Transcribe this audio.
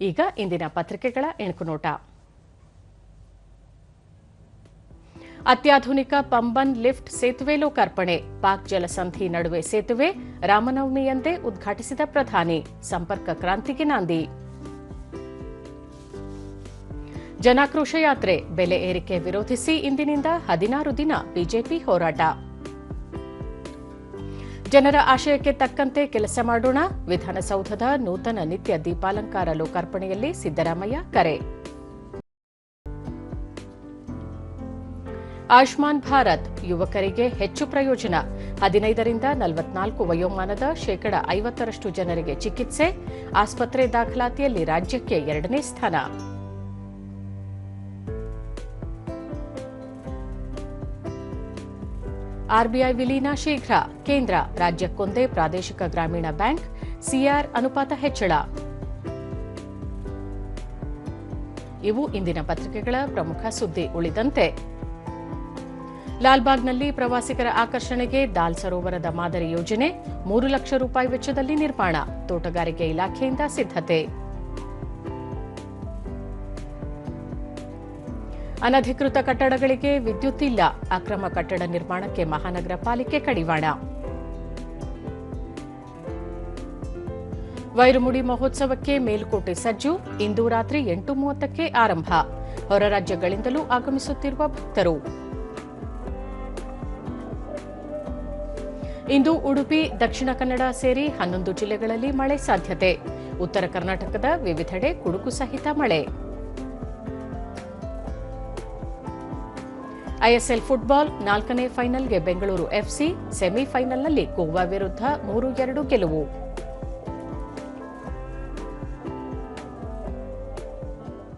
ಈಗ ಇಂದಿನ ಪತ್ರಿಕೆಗಳ ಎಣುಕುನೋಟ ಅತ್ಯಾಧುನಿಕ ಪಂಬನ್ ಲಿಫ್ಟ್ ಸೇತುವೆ ಲೋಕಾರ್ಪಣೆ, ಪಾಕ್ ಜಲಸಂಧಿ ನಡುವೆ ಸೇತುವೆ, ರಾಮನವಮಿಯಂದೇ ಉದ್ಘಾಟಿಸಿದ ಪ್ರಧಾನಿ, ಸಂಪರ್ಕ ಕ್ರಾಂತಿಗೆ ನಾಂದಿ. ಜನಾಕ್ರೋಶ ಯಾತ್ರೆ, ಬೆಲೆ ಏರಿಕೆ ವಿರೋಧಿಸಿ ಇಂದಿನಿಂದ ಹದಿನಾರು ದಿನ ಬಿಜೆಪಿ ಹೋರಾಟ. ಜನರ ಆಶಯಕ್ಕೆ ತಕ್ಕಂತೆ ಕೆಲಸ ಮಾಡೋಣ. ವಿಧಾನಸೌಧದ ನೂತನ ನಿತ್ಯ ದೀಪಾಲಂಕಾರ ಲೋಕಾರ್ಪಣೆಯಲ್ಲಿ ಸಿದ್ದರಾಮಯ್ಯ ಕರೆ. ಆಯುಷ್ಮಾನ್ ಭಾರತ್ ಯುವಕರಿಗೆ ಹೆಚ್ಚು ಪ್ರಯೋಜನ. ಹದಿನೈದರಿಂದ ನಲವತ್ನಾಲ್ಕು ವಯೋಮಾನದ ಶೇಕಡ ಐವತ್ತರಷ್ಟು ಜನರಿಗೆ ಚಿಕಿತ್ಸೆ. ಆಸ್ಪತ್ರೆ ದಾಖಲಾತಿಯಲ್ಲಿ ರಾಜ್ಯಕ್ಕೆ ಎರಡನೇ ಸ್ಥಾನ. ಆರ್ಬಿಐ ವಿಲೀನ ಶೀಘ್ರ ಕೇಂದ್ರ ರಾಜ್ಯಕ್ಕೊಂದೇ ಪ್ರಾದೇಶಿಕ ಗ್ರಾಮೀಣ ಬ್ಯಾಂಕ್ ಸಿಆರ್ ಅನುಪಾತ ಹೆಚ್ಚಳ. ಇವು ಇಂದಿನ ಪತ್ರಿಕೆಗಳ ಪ್ರಮುಖ ಸುದ್ದಿ ಉಳಿದಂತೆ. ಲಾಲ್ಬಾಗ್ನಲ್ಲಿ ಪ್ರವಾಸಿಗರ ಆಕರ್ಷಣೆಗೆ ದಾಲ್ ಸರೋವರದ ಮಾದರಿ ಯೋಜನೆ ಮೂರು ಲಕ್ಷ ರೂಪಾಯಿ ವೆಚ್ಚದಲ್ಲಿ ನಿರ್ಮಾಣ, ತೋಟಗಾರಿಕೆ ಇಲಾಖೆಯಿಂದ ಸಿದ್ಧತೆ. ಅನಧಿಕೃತ ಕಟ್ಟಡಗಳಿಗೆ ವಿದ್ಯುತ್ ಇಲ್ಲ. ಅಕ್ರಮ ಕಟ್ಟಡ ನಿರ್ಮಾಣಕ್ಕೆ ಮಹಾನಗರ ಪಾಲಿಕೆ ಕಡಿವಾಣ. ವೈರುಮುಡಿ ಮಹೋತ್ಸವಕ್ಕೆ ಮೇಲುಕೋಟೆ ಸಜ್ಜು. ಇಂದು ರಾತ್ರಿ ಎಂಟು ಮೂವತ್ತಕ್ಕೆ ಆರಂಭ. ಹೊರ ರಾಜ್ಯಗಳಿಂದಲೂ ಆಗಮಿಸುತ್ತಿರುವ ಭಕ್ತರು. ಇಂದು ಉಡುಪಿ, ದಕ್ಷಿಣ ಕನ್ನಡ ಸೇರಿ ಹನ್ನೊಂದು ಜಿಲ್ಲೆಗಳಲ್ಲಿ ಮಳೆ ಸಾಧ್ಯತೆ. ಉತ್ತರ ಕರ್ನಾಟಕದ ವಿವಿಧೆಡೆ ಕುಡುಕು ಸಹಿತ ಮಳೆ. ಐಎಸ್ಎಲ್ ಫುಟ್ಬಾಲ್ ನಾಲ್ಕನೇ ಫೈನಲ್ಗೆ ಬೆಂಗಳೂರು ಎಫ್ಸಿ ಸೆಮಿಫೈನಲ್ನಲ್ಲಿ ಗೋವಾ ವಿರುದ್ಧ ಮೂರು ಎರಡು ಗೆಲುವು.